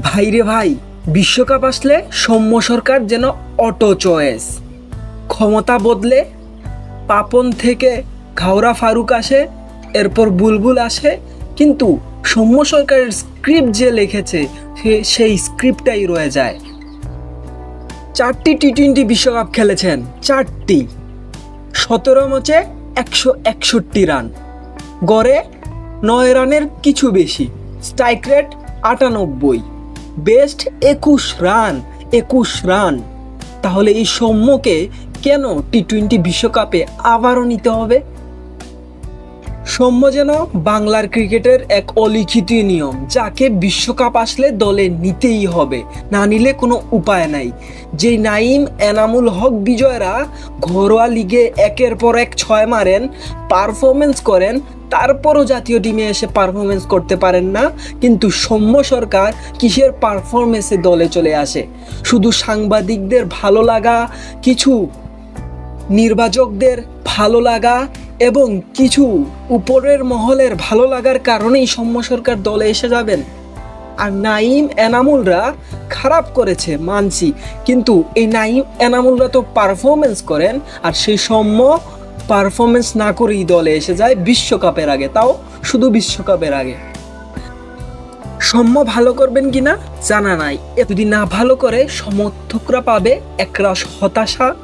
ভাইরে ভাই, বিশ্বকাপ আসলে সৌম্য সরকার যেন অটো চয়েস ক্ষমতা বদলে পাপন থেকে ঘাওরা ফারুক আসে, এরপর বুলবুল আসে, কিন্তু সৌম্য সরকারের স্ক্রিপ্ট যে লিখেছে, সে- সেই স্ক্রিপ্টটাই রয়ে যায়। চারটি টি টোয়েন্টি বিশ্বকাপ খেলেছেন, চারটি। সতেরো ম্যাচে একশো একষট্টি রান। গড়ে নয় রানের কিছু বেশি স্ট্রাইক রেট আটানব্বই। বেস্ট একুশ রান একুশ রান। তাহলে এই সৌম্যকে কেন টি টোয়েন্টি বিশ্বকাপে আবারও নিতে হবে? সৌম্য যেন বাংলার ক্রিকেটের এক অলিখিত নিয়ম, যাকে বিশ্বকাপ আসলে দলে নিতেই হবে, না নিলে কোনো উপায় নাই। যে নাইম এনামুল হক বিজয়রা ঘরোয়া লিগে একের পর এক ছয় মারেন পারফরমেন্স করেন, তারপরও জাতীয় টিমে এসে পারফরমেন্স করতে পারেন না, কিন্তু সৌম্য সরকার কিসের পারফরমেন্সে দলে চলে আসে? শুধু সাংবাদিকদের ভালো লাগা, কিছু নির্বাচকদের ভালো লাগা এবং কিছু উপরের মহলের ভালো লাগার কারণেই সৌম্য সরকার দলে এসে যাবেন। আর নাইম এনামুলরা খারাপ করেছে, মানছি। কিন্তু এই নাইম এনামুলরা তো পারফরমেন্স করেন, আর সেই সৌম্য পারফরমেন্স না করেই দলে এসে যায় বিশ্বকাপের আগে, তাও শুধু বিশ্বকাপের আগে। সৌম্য ভালো করবেন কিনা জানা নাই। যদি না ভালো করে সমর্থকরা পাবে একরাশ হতাশা